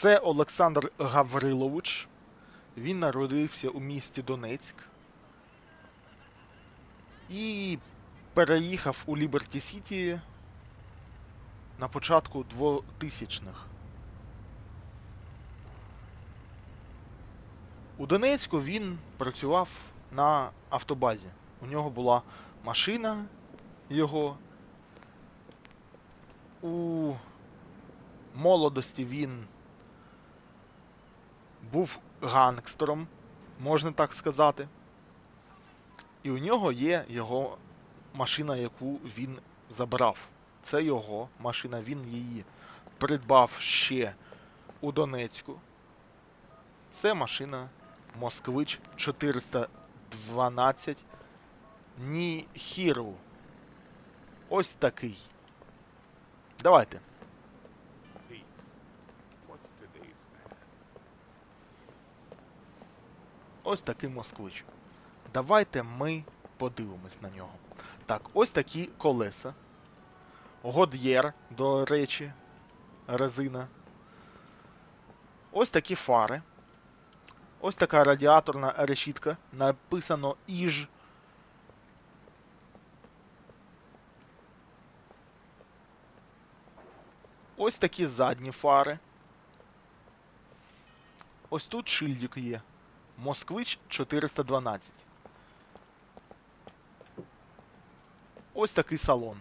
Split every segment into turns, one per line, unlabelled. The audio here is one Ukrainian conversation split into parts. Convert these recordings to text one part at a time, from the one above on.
Це Олександр Гаврилович. Він народився у місті Донецьк. І переїхав у Ліберті Сіті на початку 2000-х. У Донецьку він працював на автобазі. У нього була машина його. У молодості він був гангстером, можна так сказати. І у нього є його машина, яку він забрав. Це його машина, він її придбав ще у Донецьку. Це машина Москвич 412 Ніхіру. Ось такий. Давайте. Ось такий москвич. Давайте ми подивимось на нього. Так, ось такі колеса. Год'єр, до речі, резина. Ось такі фари. Ось така радіаторна решітка. Написано Іж. Ось такі задні фари. Ось тут шильдик є. Москвич 412. Ось такий салон.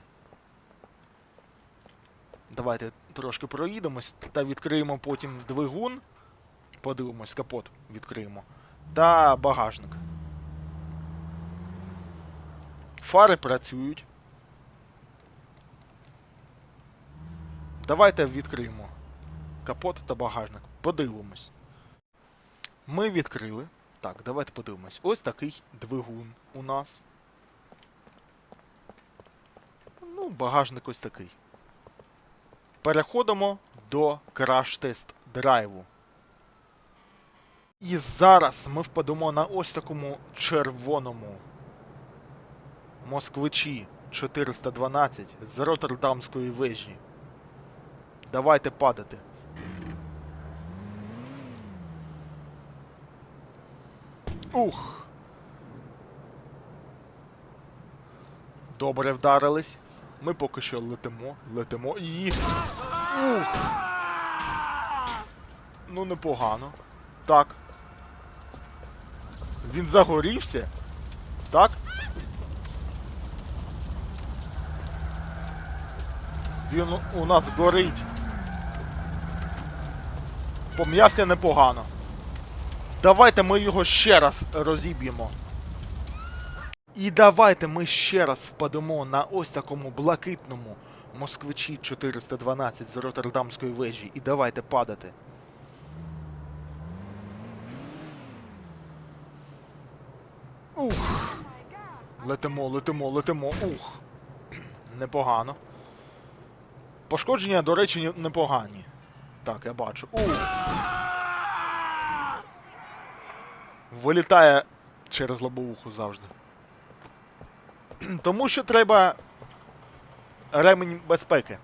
Давайте трошки проїдемось та відкриємо потім двигун. Подивимось, капот відкриємо. Та багажник. Фари працюють. Давайте відкриємо капот та багажник. Подивимось. Ми відкрили. Так, давайте подивимось. Ось такий двигун у нас. Ну, багажник ось такий. Переходимо до краш-тест драйву. І зараз ми впадемо на ось такому червоному москвичі 412 з Роттердамської вежі. Давайте падати. Ух. Добре вдарились. Ми поки що летимо, летимо і. Ух! Ну непогано. Так. Він загорівся? Так? Він у- нас горить. Пом'явся непогано. Давайте ми його ще раз розіб'ємо. І давайте ми ще раз впадемо на ось такому блакитному москвичі 412 з Роттердамської вежі. І давайте падати. Ух. Летимо, летимо, летимо. Ух. Непогано. Пошкодження, до речі, непогані. Так, я бачу. Ух. Вилітає через лобовуху завжди. Тому що треба ремень безпеки.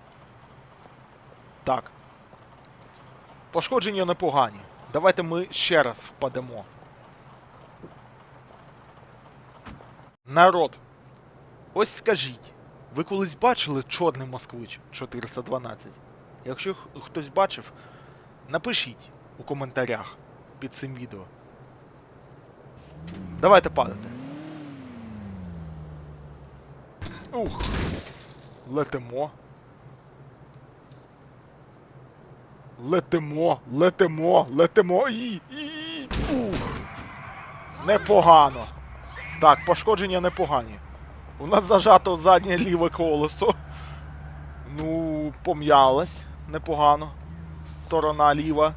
Так. Пошкодження непогані. Давайте ми ще раз впадемо. Народ. Ось скажіть, ви колись бачили чорний москвич 412? Якщо хтось бачив, напишіть у коментарях під цим відео. Давайте падати. Ух. Летимо. Летимо, летимо, летимо. І, і, і. Ух. Непогано. Так, пошкодження непогані. У нас зажато заднє ліве колесо. Ну, пом'ялось. Непогано. Сторона ліва.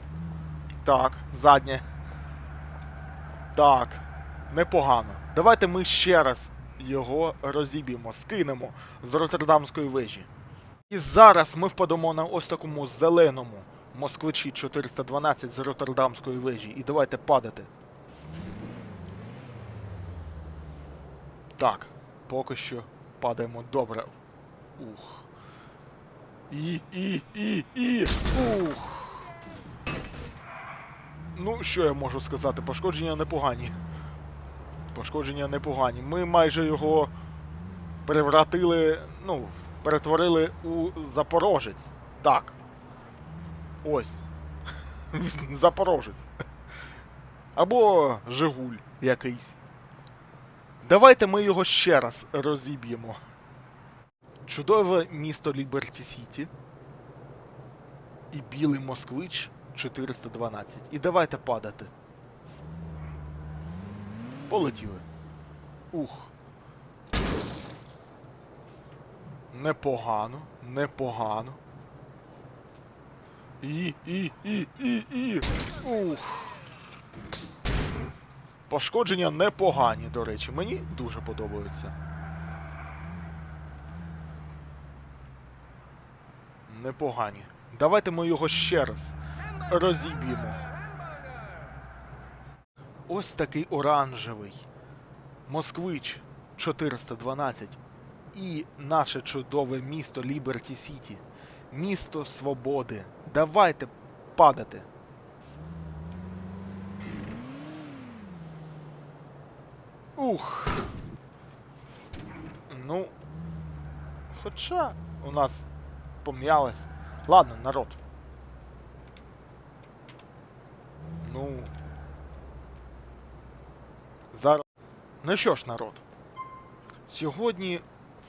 Так, заднє. Так, непогано. Давайте ми ще раз його розіб'ємо, скинемо з Роттердамської вежі. І зараз ми впадемо на ось такому зеленому москвичі 412 з Роттердамської вежі. І давайте падати. Так, поки що падаємо добре. Ух. І, і, і, і. Ух. Ну, що я можу сказати? Пошкодження непогані. Пошкодження непогані. Ми майже його перевратили, ну, перетворили у Запорожець. Так. Ось. Запорожець. Або Жигуль якийсь. Давайте ми його ще раз розіб'ємо. Чудове місто Ліберті Сіті. І білий москвич 412. І давайте падати. Полетіли. Ух. Непогано, непогано. І, і, і, і, і. Ух. Пошкодження непогані, до речі. Мені дуже подобаються. Непогані. Давайте ми його ще раз розіб'ємо. Ось такий оранжевий. Москвич 412 і наше чудове місто Ліберті Сіті. Місто свободи. Давайте падати. Ух. Ну. Хоча у нас пом'ялось. Ладно, народ. Ну. Зараз. Ну що ж, народ. Сьогодні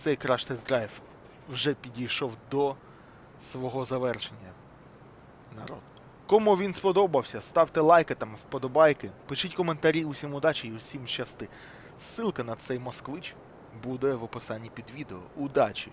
цей краш тест драйв вже підійшов до свого завершення. Народ. Кому він сподобався, ставте лайки там, вподобайки, пишіть коментарі, усім удачі і усім щасти. Ссылка на цей москвич буде в описанні під відео. Удачі!